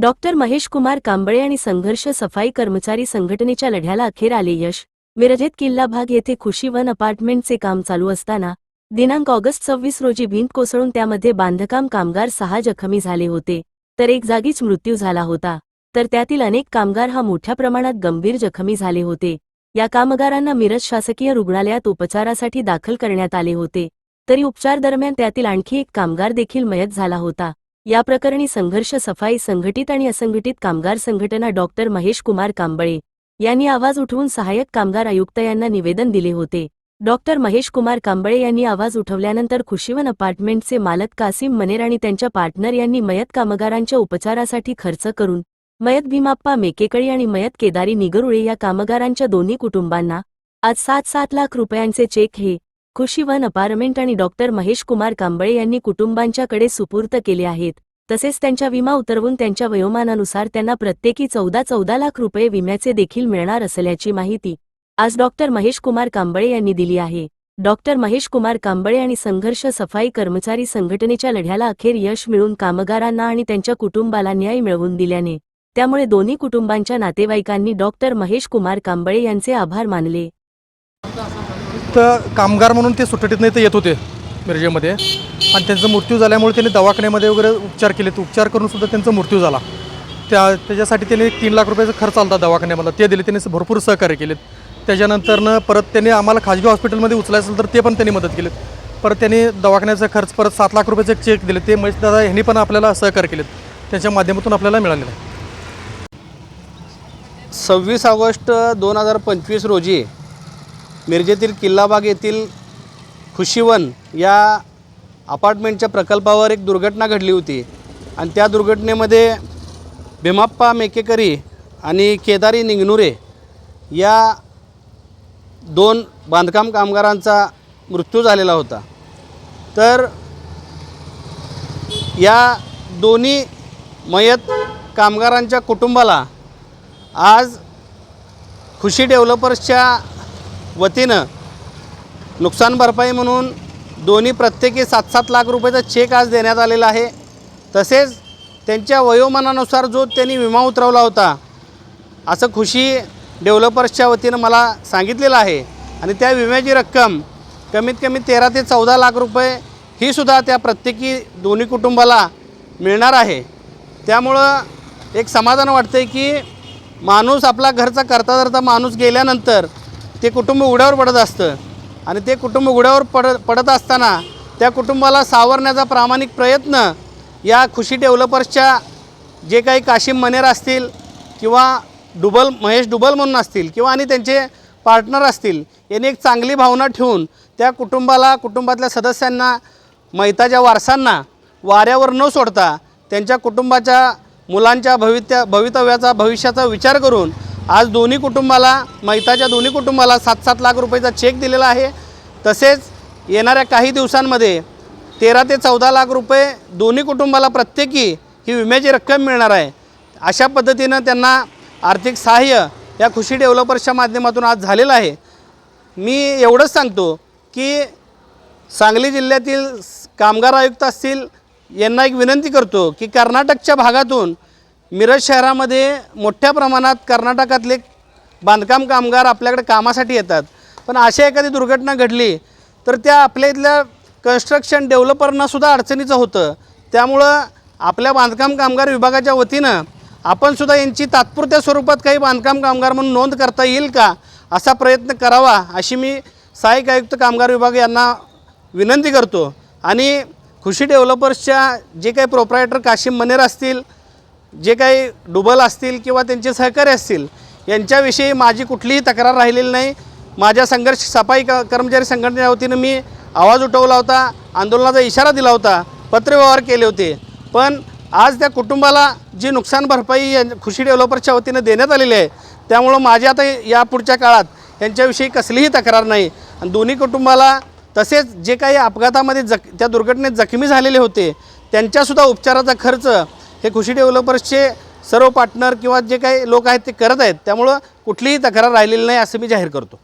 Doctor Mahesh Kumar Kamble आणि संघर्ष सफाई कर्मचारी संघटनेच्या लढ्याला अखेर आले यश. मिरजेत किल्ला भाग येथे खुशी वन अपार्टमेंटचे काम चालू असताना दिनांक ऑगस्ट सव्वीस रोजी भिंत कोसळून त्यामध्ये बांधकाम कामगार सहा जखमी झाले होते तर एक जागीच मृत्यू झाला होता. तर त्यातील अनेक कामगार हा मोठ्या प्रमाणात गंभीर जखमी झाले होते. या कामगारांना मिरज शासकीय रुग्णालयात उपचारासाठी दाखल करण्यात आले होते. तरी उपचार दरम्यान त्यातील आणखी एक कामगार देखील मयत झाला होता. या प्रकरणी संघर्ष सफाई संघटित आणि असंघटित कामगार संघटना डॉक्टर महेश कुमार कांबळे यांनी आवाज उठवून सहाय्यक कामगार आयुक्त यांना निवेदन दिले होते. डॉक्टर महेश कुमार कांबळे यांनी आवाज उठवल्यानंतर खुशीवन अपार्टमेंटचे मालक कासिम मनेर आणि त्यांच्या पार्टनर यांनी मयत कामगारांच्या उपचारासाठी खर्च करून मयत भीमाप्पा मेकेकळी आणि मयत केदारी निगरुळे या कामगारांच्या दोन्ही कुटुंबांना आज सात सात लाख रुपयांचे चेक हे खुशी वन अपार्टमेंट आणि डॉक्टर महेश कुमार कांबळे यांनी कुटुंबांच्याकडे सुपूर्त केले आहेत. तसेच त्यांच्या विमा उतरवून त्यांच्या वयोमानानुसार त्यांना प्रत्येकी चौदा चौदा लाख रुपये विम्याचे देखील मिळणार असल्याची माहिती आज डॉक्टर महेश कुमार कांबळे यांनी दिली आहे. डॉक्टर महेश कुमार कांबळे आणि संघर्ष सफाई कर्मचारी संघटनेच्या लढ्याला अखेर यश मिळून कामगारांना आणि त्यांच्या कुटुंबाला न्याय मिळवून दिल्याने त्यामुळे दोन्ही कुटुंबांच्या नातेवाईकांनी डॉक्टर महेश कुमार कांबळे यांचे आभार मानले. तर कामगार म्हणून ते सुटटीतनं इथं येत होते मिरजेमध्ये. आणि त्यांचा मृत्यू झाल्यामुळे त्यांनी दवाखान्यामध्ये वगैरे उपचार केले. उपचार करून सुद्धा त्यांचा मृत्यू झाला. त्या त्याच्यासाठी त्यांनी तीन लाख रुपयाचा खर्च आला दवाखान्यामधला. ते दिले त्यांनी भरपूर सहकार्य केलेत. त्याच्यानंतरनं परत त्यांनी आम्हाला खाजगी हॉस्पिटलमध्ये उचलायचं असेल तर ते पण त्यांनी मदत केलीत. परत त्यांनी दवाखान्याचा खर्च परत सात लाख रुपयाचे चेक दिले. ते महेश दादा ह्यांनी पण आपल्याला सहकार्य केलेत. त्यांच्या माध्यमातून आपल्याला मिळालेलं आहे. सव्वीस ऑगस्ट दोन हजार पंचवीस रोजी मिरजेतील किल्लाबाग येथील खुशीवन या अपार्टमेंटच्या प्रकल्पावर एक दुर्घटना घडली होती. आणि त्या दुर्घटनेमध्ये भीमाप्पा मेकेकरी आणि केदारी निंगनुरे या दोन बांधकाम कामगारांचा मृत्यू झालेला होता. तर या दोन्ही मयत कामगारांच्या कुटुंबाला आज खुशी डेव्हलपर्सच्या वतीनं नुकसान भरपाई म्हणून दोन्ही प्रत्येकी सात सात लाख रुपयाचा चेक आज देण्यात आलेला आहे. तसेच त्यांच्या वयोमानानुसार जो त्यांनी विमा उतरवला होता असं खुशी डेव्हलपर्सच्या वतीनं मला सांगितलेलं आहे. आणि त्या विम्याची रक्कम कमीत कमी तेरा ते चौदा लाख रुपये ही सुद्धा त्या प्रत्येकी दोन्ही कुटुंबाला मिळणार आहे. त्यामुळं एक समाधान वाटतं आहे की माणूस आपला घरचा करता करता माणूस गेल्यानंतर ते कुटुंब उघड्यावर पडत असतं. आणि ते कुटुंब उघड्यावर पड पडत असताना त्या कुटुंबाला सावरण्याचा प्रामाणिक प्रयत्न या खुशी डेव्हलपर्सच्या जे काही काशिम मनेर असतील किंवा डुबल महेश डुबल म्हणून असतील किंवा आणि त्यांचे पार्टनर असतील यांनी एक चांगली भावना ठेवून त्या कुटुंबाला कुटुंबातल्या सदस्यांना मैताच्या वारसांना वाऱ्यावर न सोडता त्यांच्या कुटुंबाच्या मुलांच्या भवित्या भवितव्याचा भविष्याचा विचार करून आज दोन्ही कुटुंबाला मैताच्या दोन्ही कुटुंबाला सात सात लाख रुपयाचा चेक दिलेला आहे. तसेच येणाऱ्या काही दिवसांमध्ये तेरा ते चौदा लाख रुपये दोन्ही कुटुंबाला प्रत्येकी ही विम्याची रक्कम मिळणार आहे. अशा पद्धतीनं त्यांना आर्थिक सहाय्य या खुशी डेव्हलपर्सच्या माध्यमातून आज झालेलं आहे. मी एवढंच सांगतो की सांगली जिल्ह्यातील कामगार आयुक्त असतील यांना एक विनंती करतो की कर्नाटकच्या भागातून मिरज शहरामध्ये मोठ्या प्रमाणात कर्नाटकातले बांधकाम कामगार आपल्याकडे कामासाठी येतात. पण अशा एखादी दुर्घटना घडली तर त्या आपल्या इथल्या कन्स्ट्रक्शन डेव्हलपरनासुद्धा अडचणीचं होतं. त्यामुळं आपल्या बांधकाम कामगार विभागाच्या वतीनं आपणसुद्धा यांची तात्पुरत्या स्वरूपात काही बांधकाम कामगार म्हणून नोंद करता येईल का असा प्रयत्न करावा अशी मी सहाय्यक आयुक्त कामगार विभाग यांना विनंती करतो. आणि खुशी डेव्हलपर्सच्या जे काही प्रोप्रायटर काशिम मनेर असतील जे काही डुबल असतील किंवा त्यांचे सहकारी असतील यांच्याविषयी माझी कुठलीही तक्रार राहिलेली नाही. माझ्या संघर्ष सफाई क कर्मचारी संघटनेच्या वतीनं मी आवाज उठवला होता आंदोलनाचा इशारा दिला होता पत्रव्यवहार केले होते. पण आज त्या कुटुंबाला जी नुकसान भरपाई खुशी डेव्हलपरच्या वतीनं देण्यात आलेली आहे त्यामुळं माझी आता या पुढच्या काळात यांच्याविषयी कसलीही तक्रार नाही. आणि दोन्ही कुटुंबाला तसेच जे काही अपघातामध्ये जख त्या दुर्घटनेत जखमी झालेले होते त्यांच्यासुद्धा उपचाराचा खर्च हे खुशी डेव्हलपर्सचे सर्व पार्टनर किंवा जे काही लोक आहेत ते करत आहेत त्यामुळं कुठलीही तक्रार राहिलेली नाही असं मी जाहीर करतो.